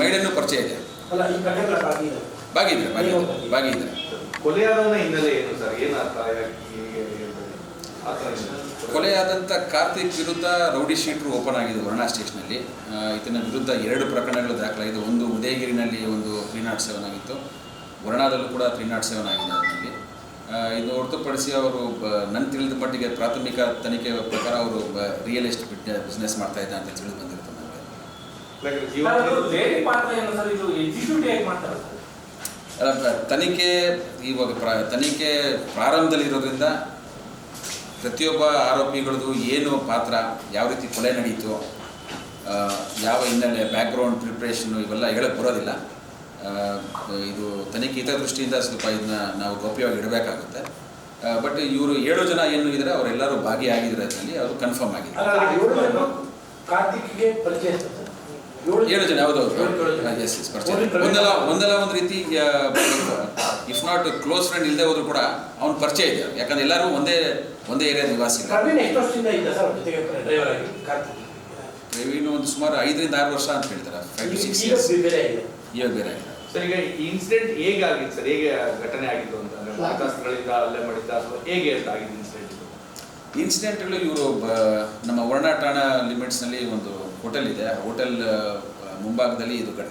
ಮಹಿಳೆಯನ್ನು ಪರಿಚಯ ಇದೆ. ಬಾಗಿದ್ರೆ ಬಾಗಿದ್ರೆ ಬಾಗಿದ್ರೆ ಕೊಲೆಯಾದವನ ಹಿನ್ನೆಲೆ ಏನು ಸರ್? ಏನು ಅರ್ಥ ಯಾಕೆ ಹೀಗೆ ಆ ಕೊಲೆಯಾದಂಥ ಕಾರ್ತಿಕ್ ವಿರುದ್ಧ ರೌಡಿ ಶೀಟ್ರು ಓಪನ್ ಆಗಿದೆ ವರ್ಣಾ ಸ್ಟೇಷನಲ್ಲಿ. ಈತನ ವಿರುದ್ಧ ಎರಡು ಪ್ರಕರಣಗಳು ದಾಖಲಾಗಿದೆ ಒಂದು ಉದಯಗಿರಿನಲ್ಲಿ ಒಂದು ತ್ರೀ ನಾಟ್ ಸೆವೆನ್ ಆಗಿತ್ತು. ವರ್ಣಾದಲ್ಲೂ ಕೂಡ ತ್ರೀ ನಾಟ್ ಸೆವೆನ್ ಆಗಿದೆ ಅದರಲ್ಲಿ. ಇದು ಹೊರತುಪಡಿಸಿ ಅವರು ನನ್ನ ತಿಳಿದ ಮಟ್ಟಿಗೆ ಪ್ರಾಥಮಿಕ ತನಿಖೆ ಪ್ರಕಾರ ಅವರು ರಿಯಲ್ ಎಸ್ಟೇಟ್ ಬಿಸ್ನೆಸ್ ಮಾಡ್ತಾ ಇದ್ದ ಅಂತ ತಿಳಿದು ಬಂದಿರುತ್ತೆ ತನಿಖೆ ಇವಾಗ ಪ್ರ ತನಿಖೆ ಪ್ರಾರಂಭದಲ್ಲಿರೋದ್ರಿಂದ ಪ್ರತಿಯೊಬ್ಬ ಆರೋಪಿಗಳದ್ದು ಏನು ಪಾತ್ರ ಯಾವ ರೀತಿ ಕೊಲೆ ನಡೀತು ಯಾವ ಹಿನ್ನೆಲೆ ಬ್ಯಾಕ್ಗ್ರೌಂಡ್ ಪ್ರಿಪ್ರೇಷನ್ನು ಇವೆಲ್ಲ ಹೇಳಕ್ಕೆ ಬರೋದಿಲ್ಲ. ಇದು ತನಿಖೆ ಹಿತದೃಷ್ಟಿಯಿಂದ ಸ್ವಲ್ಪ ಇದನ್ನ ನಾವು ಗೌಪ್ಯವಾಗಿ ಇಡಬೇಕಾಗುತ್ತೆ. ಬಟ್ ಇವರು ಏಳು ಜನ ಏನು ಇದ್ದಾರೆ ಅವರೆಲ್ಲರೂ ಭಾಗಿಯಾಗಿದ್ದಾರೆ ಅದರಲ್ಲಿ ಅವರು ಕನ್ಫರ್ಮ್ ಆಗಿದೆ ಏಳು ಜನ. ಹೌದು. ಎಸ್ ಎಸ್ ಪರಿಚಯ ಒಂದಲ್ಲ ಒಂದಲ್ಲ ಒಂದು ರೀತಿ ಇಫ್ ನಾಟ್ ಕ್ಲೋಸ್ ಫ್ರೆಂಡ್ ಇಲ್ಲದೆ ಹೋದ್ರು ಕೂಡ ಅವ್ನ ಪರಿಚಯ ಇದೆ ಯಾಕಂದ್ರೆ ಎಲ್ಲರೂ ಒಂದೇ ಒಂದೇ ಏರಿಯಾ ನಿವಾಸಿ. ಆಗಿ? ಒಂದು ಸುಮಾರು ಐದರಿಂದ ಆರು ವರ್ಷ ಅಂತ ಹೇಳ್ತಾರೆ. ಫೈವ್ ಟು ಸಿಕ್ಸ್ ಈಗ ಇಯರ್ಸ್ ಇವಾಗ ಬೇರೆ ಆಗಿದೆ. ಸರ್ ಈಗ ಈ ಇನ್ಸಿಡೆಂಟ್ ಹೇಗೆ ಆಗಿತ್ತು ಸರ್? ಹೇಗೆ ಘಟನೆ ಆಗಿತ್ತು ಅಂತ ಅಂದ್ರೆ ಅಲ್ಲೇ ಮಾಡಿದ್ದ ಅಥವಾ ಹೇಗೆ ಅಂತ ಆಗಿದ್ದು ಇನ್ಸಿಡೆಂಟ್ ಇನ್ಸಿಡೆಂಟ್ಗಳು ಇವರು ನಮ್ಮ ವರ್ಣಾಟಾಣ ಠಾಣಾ ಲಿಮಿಟ್ಸ್ನಲ್ಲಿ ಒಂದು ಹೋಟೆಲ್ ಇದೆ. ಹೋಟೆಲ್ ಮುಂಭಾಗದಲ್ಲಿ ಇದು ಘಟನೆ